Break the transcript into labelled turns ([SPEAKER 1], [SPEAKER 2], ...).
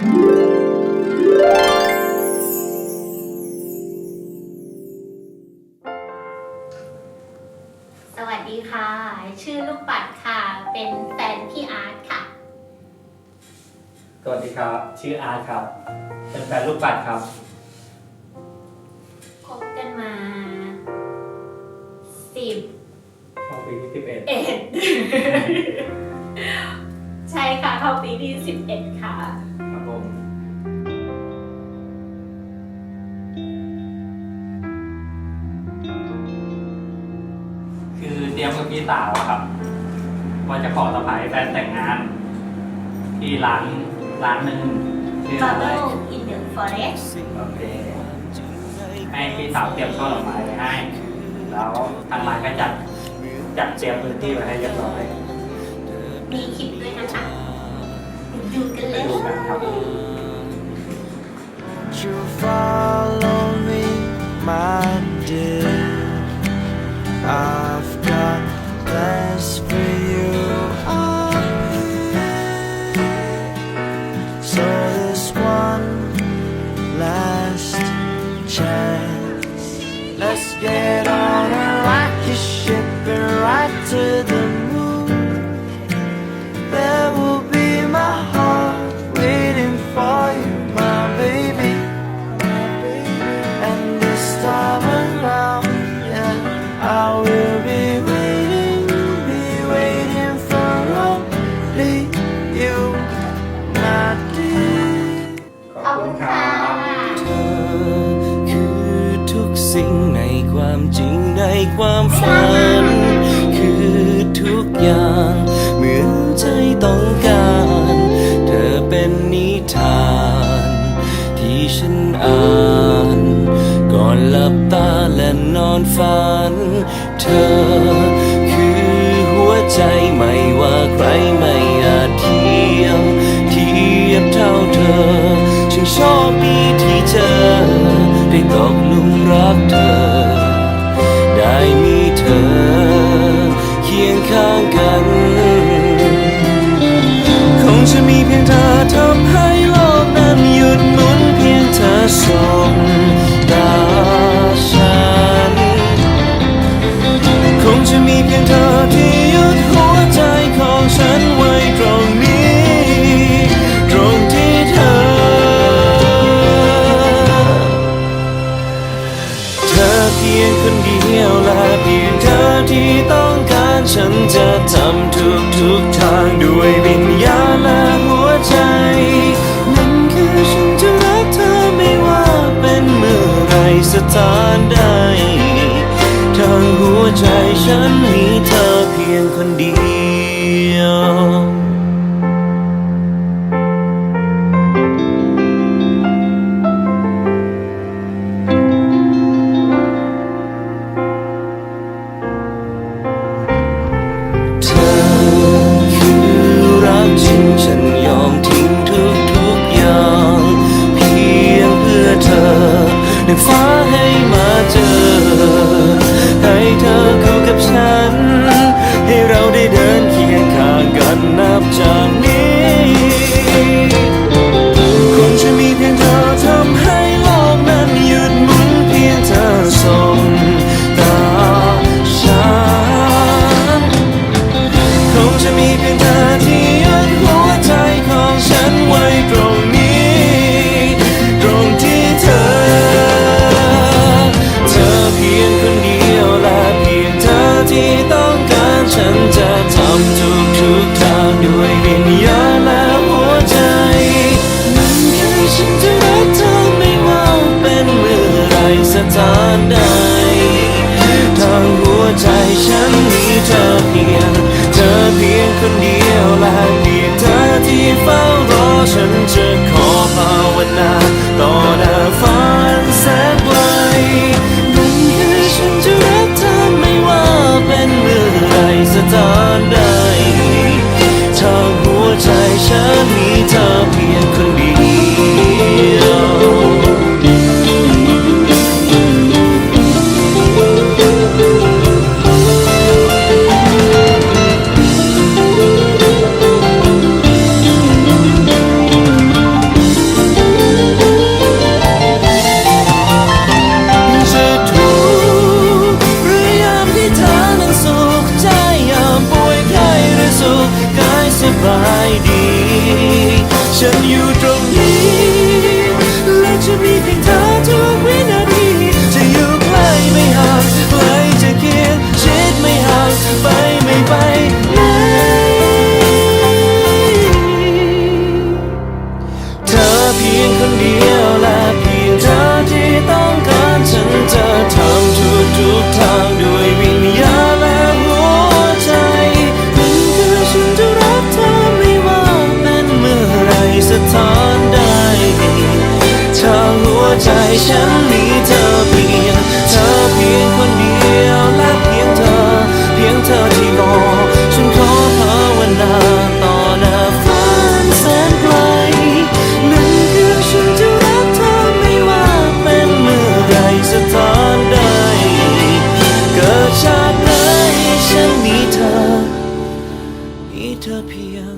[SPEAKER 1] สวัสดีค่ะ ชื่อลูกปัดค่ะ เป็นแฟนพี่อาร์ตค่ะ
[SPEAKER 2] สวัสดีครับ ชื่ออาร์ตครับ เป็นแฟนลูกปัดครับ
[SPEAKER 1] คบกันมาสิบ
[SPEAKER 2] เข้าปีที่สิบเอ็ด
[SPEAKER 1] เอ็ด ใช่ค่ะเข้าปีที่สิบเอ็ดค่ะ
[SPEAKER 2] รียมกับพี่สาวอะครับว่าจะขอสะพายแฟนแต่งงาน ที่ร้านร้านหนึ่งชื่ออะไร
[SPEAKER 1] Bubble in the Forest
[SPEAKER 2] โอเคให้พี่สาวเตรียมช่อดอกไม้ไว้ให้ แล้วทางร้านก็จัดจัดเตรียมพื้นที่ไว้ให้เรียบร้อย
[SPEAKER 1] มีคลิปด้วยนะคะดูกัน
[SPEAKER 2] ไป
[SPEAKER 1] เลย
[SPEAKER 2] ดูกันครับ
[SPEAKER 3] you follow
[SPEAKER 1] ค
[SPEAKER 3] วามฝัน คือทุกอย่าง เหมือนใจต้องการ เธอเป็นนิทาน ที่ฉันอ่านก่อนหลับตาและนอนฝัน เธอคือหัวใจไม่ว่าใครไม่อาจเทียมเทียบเท่าเธอฉันโชคดีที่เธอได้ตกลุมรักเธอ ฉันจะทำทุกทุกทางด้วยวิญญาณและหัวใจ นั่นคือฉันจะรักเธอไม่ว่าเป็นเมื่อไรสถานใดทางหัวใจฉันมีเธอเพียงคนเดียว ได้ฟ้าให้มาเจอ ให้เธอคู่กับฉัน ให้เราได้เดินเคียงข้างกันนับจากนี้คงจะมีเพียงเธอทำให้โลกนั้นหยุดหมุนเพียงเธอส่งตาฉันคงจะมีเพียงเธอที่ยึดหัว ถานใดทางหัวใจฉันมีเธอเพียง เธอเพียงคนเดียวและเพียง ดี ฉันอยู่ตรง ฉันมีเธอเพียงเธอเพียงคนเดียวและเพียงเธอ เพียงเธอที่รอ ฉันขอภาวนาต่อหน้าฟ้าแสนไกลนั่นคือฉันจะรักเธอไม่ว่าเป็นเมื่อไรสถานใดเกิดชาติไหนฉันมีเธอ มีเธอเพียง